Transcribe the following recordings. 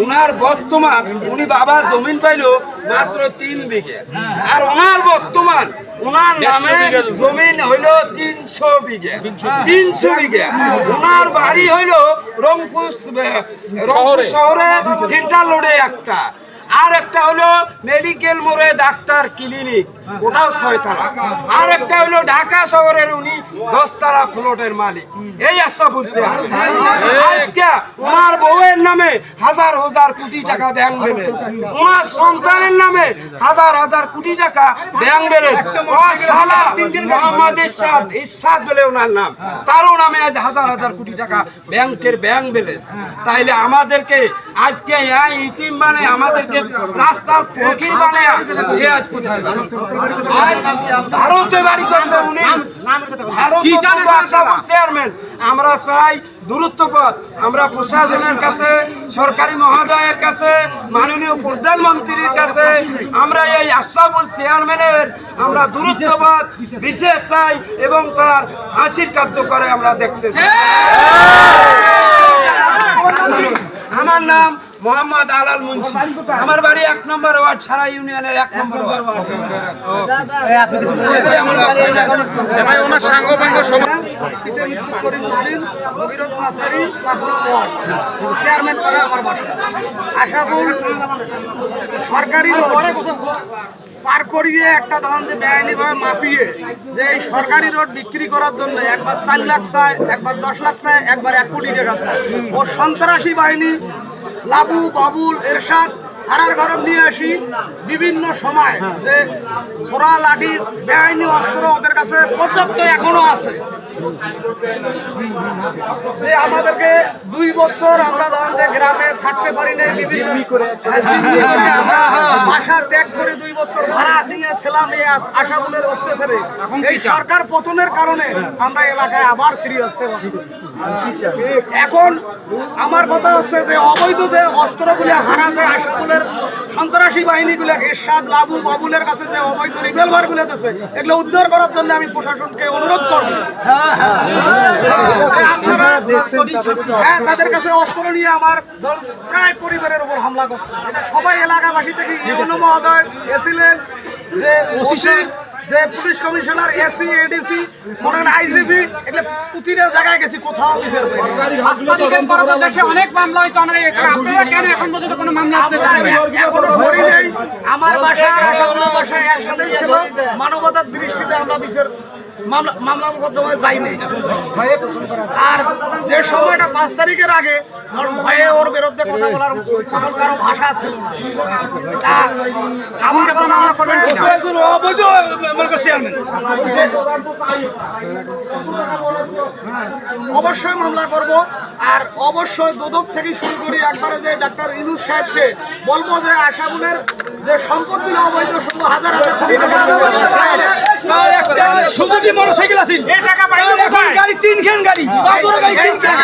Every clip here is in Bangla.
ওনার বর্তমান উনি বাবার জমিন পাইল মাত্র তিন বিঘে। আর ওনার বর্তমান ওনার নামে জমিন হইল তিনশো বিঘে। তিনশো বিঘে। ওনার বাড়ি হইল রংপুর রংপুর শহরে সেন্ট্রাল রোডে একটা। আর একটা হলো মেডিকেল মোড়ে ডাক্তার ক্লিনিক ওটাও ছয়তলা। আর একটা হলো ঢাকা শহরের উনি দশতলা ফ্লোটের মালিক। এই আশা বলছে আজকে ওনার বউয়ের নামে হাজার হাজার কোটি টাকা ব্যাংক বেলে ওনার সন্তানের নামে হাজার হাজার কোটি টাকা ব্যাংক ও সালা মোহাম্মদ ইরশাদ ইরশাদ বলে ওনার নাম। তারও নামে আজ হাজার হাজার কোটি টাকা ব্যাংকের ব্যাংক ব্যালেন্স তাইলে আমাদেরকে আজকে ইতিম মানে আমাদেরকে রাস্তার ফকির বানায় সে আজ কোথায়? গেল? ভারতে বাড়ি করতে উনি। ভারত চেয়ারম্যান। আমরা চাই দূরত্বপথ আমরা প্রশাসনের কাছে সরকারি মহোদয়ের কাছে মাননীয় প্রধানমন্ত্রীর কাছে আমরা এই আশাপুর চেয়ারম্যানের আমরা দূরত্বপথ বিশেষ চাই এবং তার হাসির কার্য করে আমরা দেখতে চাই। আমার নাম মোহাম্মদ আলাল মুন্সি। আমার বাড়ি এক নম্বর ওয়ার্ড সারা ইউনিয়নের এক নম্বর ওয়ার্ড। চেয়ারম্যান পাড়া আমার বাসা। আশাপুর সরকারি রোড। পার করিয়ে একটা ধরন যে বেআইনিভাবে মাপিয়ে যে এই সরকারি রোড বিক্রি করার জন্য একবার চার লাখ চায় একবার দশ লাখ চায় একবার এক কোটি টাকা চায়। ও সন্ত্রাসী বাহিনী লাবু বাবুল এরশাদ হারার গরম নিয়ে আসি বিভিন্ন সময় যে ছোড়া লাঠি বেআইনি অস্ত্র ওদের কাছে পর্যাপ্ত এখনও আছে। যে আমাদেরকে দুই বছর আমরা ধরেন যে গ্রামে থাকতে পারি না বিভিন্ন হ্যাঁ, আমরা বাসা ত্যাগ করে দুই বছর ভাড়া নিয়েছিলাম এই আশাগুলের অত্যাচারে। এই সরকার পতনের কারণে আমরা এলাকায় আবার ফিরে আসতে পারছি। এখন আমার কথা হচ্ছে যে অবৈধ যে অস্ত্রগুলো হারা যায় আশাগুলের সন্ত্রাসী বাহিনীগুলো এরশাদ, লাবু, বাবুলের কাছে যে অবৈধ রিভলভারগুলো আছে এগুলো উদ্ধার করার জন্য আমি প্রশাসনকে অনুরোধ করব। যে হ্যাঁ তাদের কাছে অস্ত্র নিয়ে আমার প্রায় পরিবারের উপর হামলা করছে। সবাই এলাকাবাসী থেকে ইউনো মহোদয় যে যে পুলিশ কমিশনার এসি এডিসি মনে করেন আইজিপি এগুলো প্রতিটা জায়গায় গেছি কোথাও দেশে অনেক মামলা হয়েছে অনেক আপনারা কেন এখন পর্যন্ত কোনো মামলা এখনও ধরি নেই। আমার বাসা আর আশাগুলোর বাসা একসাথেই ছিল। মানবতার দৃষ্টিতে আমরা বিচার মামলা মামলা মোকদ্দমায় যাইনি আর যে সময়টা পাঁচ তারিখের আগে ভয়ে ওর বিরুদ্ধে কথা বলার তখন কারও ভাষা ছিল না। অবশ্যই মামলা করব। আর অবশ্যই দুদক থেকে শুরু করি একবারে যে ডাক্তার ইনুস সাহেবকে বলব যে আশাগুলের যে সম্পত্তি অবৈধ শুধু হাজার হাজার কোটি টাকা সুজুকি মোটরসাইকেল আছে। এই এখন গাড়ি তিন খেন গাড়ি। বাজারে গাড়ি তিন খেন।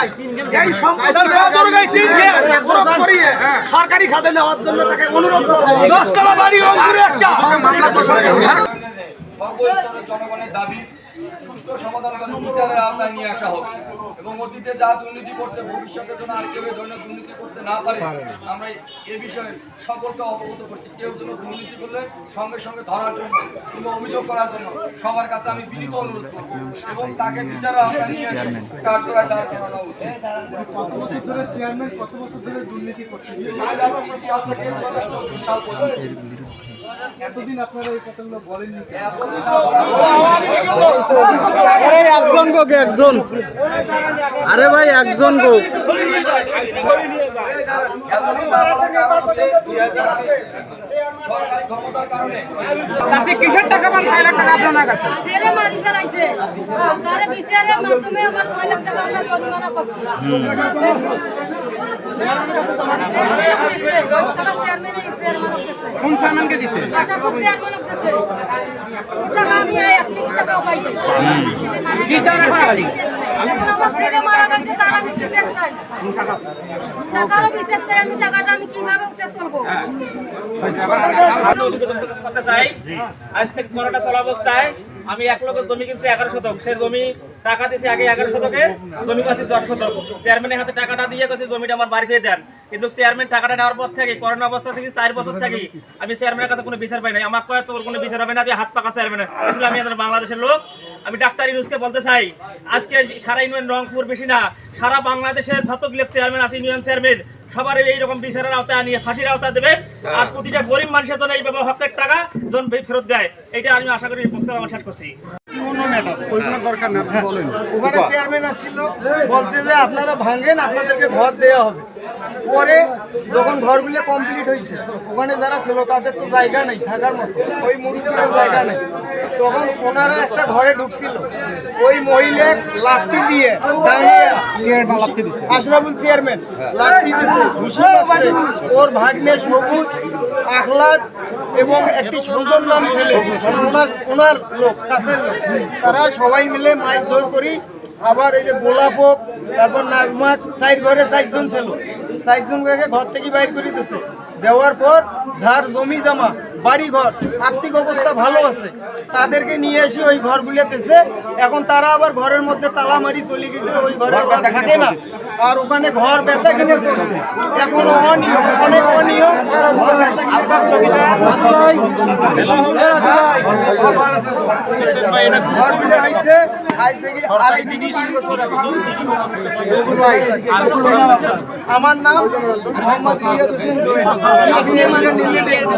এই সম্পত্তি তার গাড়ি তিন খেন। প্রয়োগ করিয়ে সরকারি খাতে নেওয়ার জন্য তাকে অনুরোধ করব। দশতলা বাড়ি রংপুরে একটা। জনগণের দাবি সুষ্ঠু সমাধান করে বিচারের আওতায় নিয়ে আসা হোক। এবং অতীতে যা দুর্নীতি করছে ভবিষ্যতে যেন আর কেউ ধরনের দুর্নীতি করতে না পারে আমরা এ বিষয়ে সকলকে অবগত করছি। কেউ যেন দুর্নীতি করলে সঙ্গে সঙ্গে ধরার জন্য কিংবা অভিযোগ করার জন্য সবার কাছে আমি বিনীত অনুরোধ করব এবং তাকে বিচারের আওতায় নিয়ে এসে কার্যকর দ্বারা উচিত। আজ আমি তিরিশ সাল থেকে পর্যন্ত। আরে একজন গোক একজন। আরে ভাই একজন গোক সরকারি ক্ষমতার কারণে তাতে কিসের টাকা পান? ছয় লাখ টাকা আপনার কাছে। ছেলে মারি ফেলাইছে তার বিচারের মাধ্যমে আমার ছয় লাখ টাকা আমরা জরিমানা করছি। কোন আজ থেকে করোনা চলা অবস্থায় আমি এক লক্ষ জমি কিনছি, এগারো শতক। সে জমি টাকা দিয়েছে আগে এগারো শতকে জমি পাচ্ছি দশ শতক চেয়ারম্যানের হাতে টাকাটা দিয়ে গেছে জমিটা আমার বাড়ি ফিরে দেন। কিন্তু চেয়ারম্যান টাকাটা নেওয়ার পর থেকে, করোনা অবস্থা থেকে চার বছর থেকে আমি চেয়ারম্যানের কাছে কোনো বিচার পাই নাই। আমার কয়ে তোর কোনো বিচার হবে না যে হাত পাকা চেয়ারম্যান আসলে আমি বাংলাদেশের লোক। আমি ডাক্তার ইউনুসকে বলতে চাই, আজকে সারা ইউনিয়ন রংপুর বেশি না, সারা বাংলাদেশের যত যতগুলো চেয়ারম্যান আছে, ইউনিয়ন চেয়ারম্যান সবার এইরকম বিচারের আওতায় নিয়ে ফাঁসির আওতায় দেবে। আর প্রতিটা গরিব মানুষের জন্য এইভাবে হকের টাকা জন ফেরত দেয়। এটা আমি আশা করি বক্তব্য আমার শেষ করছি। ওখানে চেয়ারম্যান আসছিল বলছে যে আপনারা ভাঙেন আপনাদেরকে ঘর দেওয়া হবে। পরে যখন ঘরগুলো কমপ্লিট হয়েছে, ওখানে যারা ছিল তাদের তো জায়গা নেই, থাকার মতো। ওই মুরুব্বিরও জায়গা নেই। তখন ওনারা একটা ঘরে ঢুকছিল। ওই মহিলা লাত্তি দিয়ে আশরাফুল চেয়ারম্যান লাত্তি দিছে, ঘুষি মারছে। ওর ভাগ্নে সবুজ, আখলাদ এবং একটি সুজন নাম ছেলে। ওনার ওনার লোক, কাছের লোক। তারা সবাই মিলে মাছ ধর করি আবার এই যে গোলাপক তারপর নাজমাক সাইড ঘরে সাইজন ছিল। সাইজন ঘর থেকে বাইর করে দিছে। দেওয়ার পর যার জমি জমা বাড়ি ঘর আর্থিক অবস্থা ভালো আছে তাদেরকে নিয়ে এসে ওই ঘরগুলো দিছে। এখন তারা আবার ঘরের মধ্যে তালা মারি চলে গেছে ওই ঘরে থাকে না। আর ওখানে ঘর বেচা কিনে চলছে। এখন অনিয়ম অনেক অনিয়ম ঘর বেচা কিনে ঘরগুলো হয়েছে আমার নাম মোহাম্মদ ইলিয়াস হোসেন আমি এগুলো নিজে দেখছি।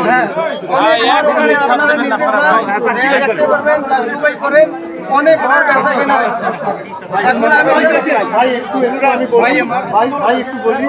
হ্যাঁ অনেক ঘর ওখানে আপনারা নিজে দেখা দেখতে পারবেন জাস্টিফাই করে অনেক ঘর বেচা কেনা হয়েছে এখন আমি ভাই একটু ভাই একটু বলি।